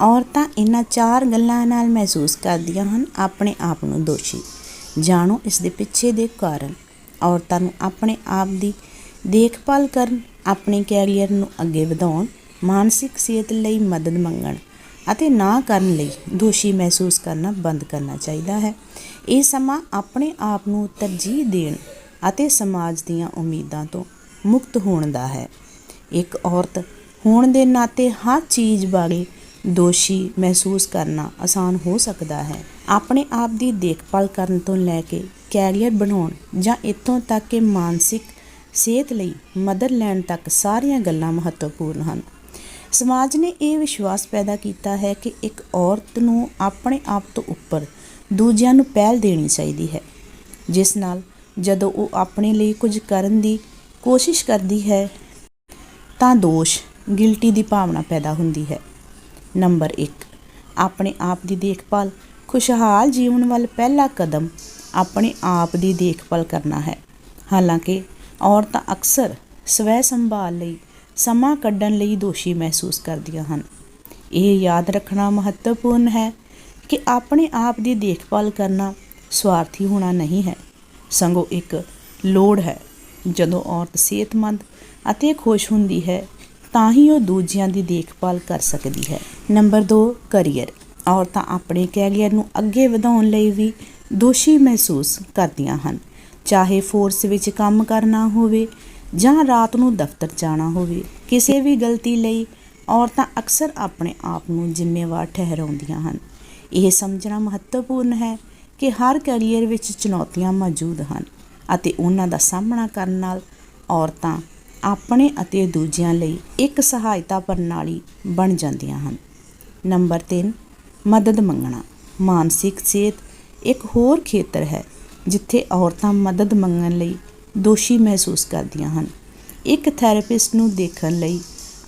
ਔਰਤਾਂ ਇਹਨਾਂ ਚਾਰ ਗੱਲਾਂ ਨਾਲ ਮਹਿਸੂਸ ਕਰਦੀਆਂ ਹਨ, ਆਪਣੇ ਆਪ ਨੂੰ ਦੋਸ਼ੀ। ਜਾਣੋ ਇਸ ਦੇ ਪਿੱਛੇ ਦੇ ਕਾਰਨ। ਔਰਤਾਂ ਨੂੰ ਆਪਣੇ ਆਪ ਦੀ ਦੇਖਭਾਲ ਕਰਨ, ਆਪਣੇ ਕੈਰੀਅਰ ਨੂੰ ਅੱਗੇ ਵਧਾਉਣ, ਮਾਨਸਿਕ ਸਿਹਤ ਲਈ ਮਦਦ ਮੰਗਣ ਅਤੇ ਨਾ ਕਰਨ ਲਈ ਦੋਸ਼ੀ ਮਹਿਸੂਸ ਕਰਨਾ ਬੰਦ ਕਰਨਾ ਚਾਹੀਦਾ ਹੈ। ਇਹ ਸਮਾਂ ਆਪਣੇ ਆਪ ਨੂੰ ਤਰਜੀਹ ਦੇਣ ਅਤੇ ਸਮਾਜ ਦੀਆਂ ਉਮੀਦਾਂ ਤੋਂ ਮੁਕਤ ਹੋਣ ਦਾ ਹੈ। ਇੱਕ ਔਰਤ ਹੋਣ ਦੇ ਨਾਤੇ ਹਰ ਚੀਜ਼ ਬਾਰੇ ਦੋਸ਼ੀ ਮਹਿਸੂਸ ਕਰਨਾ ਆਸਾਨ ਹੋ ਸਕਦਾ ਹੈ। ਆਪਣੇ ਆਪ ਦੀ ਦੇਖਭਾਲ ਕਰਨ ਤੋਂ ਲੈ ਕੇ ਕੈਰੀਅਰ ਬਣਾਉਣ ਜਾਂ ਇੱਥੋਂ ਤੱਕ ਕਿ ਮਾਨਸਿਕ ਸਿਹਤ ਲਈ ਮਦਦ ਲੈਣ ਤੱਕ ਸਾਰੀਆਂ ਗੱਲਾਂ ਮਹੱਤਵਪੂਰਨ ਹਨ। ਸਮਾਜ ਨੇ ਇਹ ਵਿਸ਼ਵਾਸ ਪੈਦਾ ਕੀਤਾ ਹੈ ਕਿ ਇੱਕ ਔਰਤ ਨੂੰ ਆਪਣੇ ਆਪ ਤੋਂ ਉੱਪਰ ਦੂਜਿਆਂ ਨੂੰ ਪਹਿਲ ਦੇਣੀ ਚਾਹੀਦੀ ਹੈ, ਜਿਸ ਨਾਲ ਜਦੋਂ ਉਹ ਆਪਣੇ ਲਈ ਕੁਝ ਕਰਨ ਦੀ ਕੋਸ਼ਿਸ਼ ਕਰਦੀ ਹੈ ਤਾਂ ਦੋਸ਼, ਗਿਲਟੀ ਦੀ ਭਾਵਨਾ ਪੈਦਾ ਹੁੰਦੀ ਹੈ। ਨੰਬਰ 1 ਆਪਣੇ ਆਪ ਦੀ ਦੇਖਭਾਲ। ਖੁਸ਼ਹਾਲ ਜੀਵਨ ਵੱਲ ਪਹਿਲਾ ਕਦਮ ਆਪਣੇ ਆਪ ਦੀ ਦੇਖਭਾਲ ਕਰਨਾ ਹੈ। ਹਾਲਾਂਕਿ, ਔਰਤਾਂ ਅਕਸਰ ਸਵੈ ਸੰਭਾਲ ਲਈ ਸਮਾਂ ਕੱਢਣ ਲਈ ਦੋਸ਼ੀ ਮਹਿਸੂਸ ਕਰਦੀਆਂ ਹਨ। ਇਹ ਯਾਦ ਰੱਖਣਾ ਮਹੱਤਵਪੂਰਨ ਹੈ ਕਿ ਆਪਣੇ ਆਪ ਦੀ ਦੇਖਭਾਲ ਕਰਨਾ ਸਵਾਰਥੀ ਹੋਣਾ ਨਹੀਂ ਹੈ। ਸਗੋਂ ਇੱਕ ਲੋੜ ਹੈ, ਜਦੋਂ ਔਰਤ ਸਿਹਤਮੰਦ ਅਤੇ ਖੁਸ਼ ਹੁੰਦੀ ਹੈ ਤਾਂ ਹੀ ਉਹ ਦੂਜਿਆਂ ਦੀ ਦੇਖਭਾਲ ਕਰ ਸਕਦੀ ਹੈ। ਨੰਬਰ 2 ਕਰੀਅਰ ਔਰਤਾਂ ਆਪਣੇ ਕੈਰੀਅਰ ਨੂੰ ਅੱਗੇ ਵਧਾਉਣ ਲਈ ਵੀ ਦੋਸ਼ੀ ਮਹਿਸੂਸ ਕਰਦੀਆਂ ਹਨ। ਚਾਹੇ ਫੋਰਸ ਵਿੱਚ ਕੰਮ ਕਰਨਾ ਹੋਵੇ ਜਾਂ ਰਾਤ ਨੂੰ ਦਫ਼ਤਰ ਜਾਣਾ ਹੋਵੇ, ਕਿਸੇ ਵੀ ਗਲਤੀ ਲਈ ਔਰਤਾਂ ਅਕਸਰ ਆਪਣੇ ਆਪ ਨੂੰ ਜ਼ਿੰਮੇਵਾਰ ਠਹਿਰਾਉਂਦੀਆਂ ਹਨ। ਇਹ ਸਮਝਣਾ ਮਹੱਤਵਪੂਰਨ ਹੈ ਕਿ ਹਰ ਕੈਰੀਅਰ ਵਿੱਚ ਚੁਣੌਤੀਆਂ ਮੌਜੂਦ ਹਨ ਅਤੇ ਉਹਨਾਂ ਦਾ ਸਾਹਮਣਾ ਕਰਨ ਨਾਲ ਔਰਤਾਂ ਆਪਣੇ ਅਤੇ ਦੂਜਿਆਂ ਲਈ ਇੱਕ ਸਹਾਇਤਾ ਪ੍ਰਣਾਲੀ ਬਣ ਜਾਂਦੀਆਂ ਹਨ। ਨੰਬਰ 3 ਮਦਦ ਮੰਗਣਾ। ਮਾਨਸਿਕ ਸਿਹਤ ਇੱਕ ਹੋਰ ਖੇਤਰ ਹੈ, ਜਿੱਥੇ ਔਰਤਾਂ ਮਦਦ ਮੰਗਣ ਲਈ ਦੋਸ਼ੀ ਮਹਿਸੂਸ ਕਰਦੀਆਂ ਹਨ। ਇੱਕ ਥੈਰੇਪਿਸਟ ਨੂੰ ਦੇਖਣ ਲਈ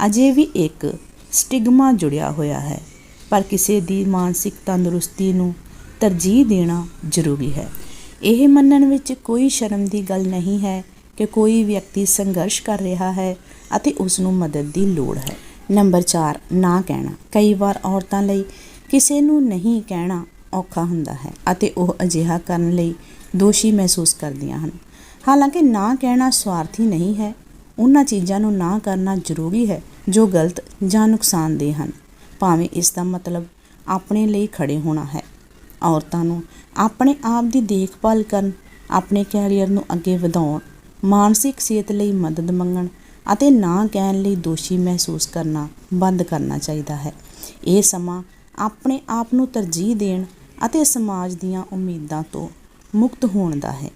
ਅਜੇ ਵੀ ਇੱਕ ਸਟਿਗਮਾ ਜੁੜਿਆ ਹੋਇਆ ਹੈ, ਪਰ ਕਿਸੇ ਦੀ ਮਾਨਸਿਕ ਤੰਦਰੁਸਤੀ ਨੂੰ ਤਰਜੀਹ ਦੇਣਾ ਜ਼ਰੂਰੀ ਹੈ। ਇਹ ਮੰਨਣ ਵਿੱਚ ਕੋਈ ਸ਼ਰਮ ਦੀ ਗੱਲ ਨਹੀਂ ਹੈ ਕਿ ਕੋਈ ਵਿਅਕਤੀ ਸੰਘਰਸ਼ ਕਰ ਰਿਹਾ ਹੈ ਅਤੇ ਉਸ ਨੂੰ ਮਦਦ ਦੀ ਲੋੜ ਹੈ। ਨੰਬਰ 4 ਨਾ ਕਹਿਣਾ। ਕਈ ਵਾਰ ਔਰਤਾਂ ਲਈ ਕਿਸੇ ਨੂੰ ਨਹੀਂ ਕਹਿਣਾ ਔਖਾ ਹੁੰਦਾ ਹੈ ਅਤੇ ਉਹ ਅਜਿਹਾ ਕਰਨ ਲਈ ਦੋਸ਼ੀ ਮਹਿਸੂਸ ਕਰਦੀਆਂ ਹਨ। ਹਾਲਾਂਕਿ ਨਾ ਕਹਿਣਾ ਸਵਾਰਥੀ ਨਹੀਂ ਹੈ। ਉਹਨਾਂ ਚੀਜ਼ਾਂ ਨੂੰ ਨਾ ਕਰਨਾ ਜ਼ਰੂਰੀ ਹੈ ਜੋ ਗਲਤ ਜਾਂ ਨੁਕਸਾਨਦੇਹ ਹਨ। ਭਾਵੇਂ ਇਸ ਦਾ ਮਤਲਬ ਆਪਣੇ ਲਈ ਖੜੇ ਹੋਣਾ ਹੈ। ਔਰਤਾਂ ਨੂੰ ਆਪਣੇ ਆਪ ਦੀ ਦੇਖਭਾਲ ਕਰਨ, ਆਪਣੇ ਕੈਰੀਅਰ ਨੂੰ ਅੱਗੇ ਵਧਾਉਣ ਮਾਨਸਿਕ ਸਿਹਤ ਲਈ ਮਦਦ ਮੰਗਣ ਅਤੇ ਨਾ ਕਹਿਣ ਲਈ ਦੋਸ਼ੀ ਮਹਿਸੂਸ ਕਰਨਾ ਬੰਦ ਕਰਨਾ ਚਾਹੀਦਾ ਹੈ। ਇਹ ਸਮਾਂ ਆਪਣੇ ਆਪ ਨੂੰ ਤਰਜੀਹ ਦੇਣ ਅਤੇ ਸਮਾਜ ਦੀਆਂ ਉਮੀਦਾਂ ਤੋਂ ਮੁਕਤ ਹੋਣ ਦਾ ਹੈ।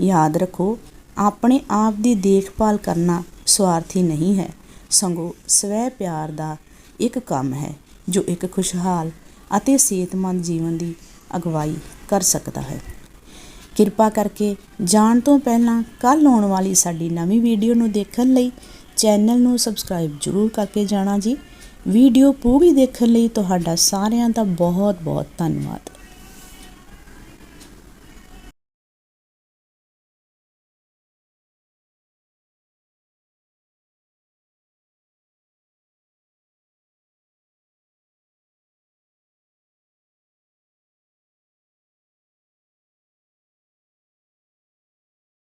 ਯਾਦ ਰੱਖੋ, ਆਪਣੇ ਆਪ ਦੀ ਦੇਖਭਾਲ ਕਰਨਾ ਸਵਾਰਥੀ ਨਹੀਂ ਹੈ। ਸਗੋਂ ਸਵੈ ਪਿਆਰ ਦਾ ਇੱਕ ਕੰਮ ਹੈ ਜੋ ਇੱਕ ਖੁਸ਼ਹਾਲ ਅਤੇ ਸਿਹਤਮੰਦ ਜੀਵਨ ਦੀ ਅਗਵਾਈ ਕਰ ਸਕਦਾ ਹੈ। ਕਿਰਪਾ ਕਰਕੇ ਜਾਣ ਤੋਂ ਪਹਿਲਾਂ ਕੱਲ ਆਉਣ ਵਾਲੀ ਸਾਡੀ ਨਵੀਂ ਵੀਡੀਓ ਨੂੰ ਦੇਖਣ ਲਈ ਚੈਨਲ ਨੂੰ ਸਬਸਕ੍ਰਾਈਬ ਜ਼ਰੂਰ ਕਰਕੇ ਜਾਣਾ ਜੀ। ਵੀਡੀਓ ਪੂਰੀ ਦੇਖਣ ਲਈ ਤੁਹਾਡਾ ਸਾਰਿਆਂ ਦਾ ਬਹੁਤ ਬਹੁਤ ਧੰਨਵਾਦ।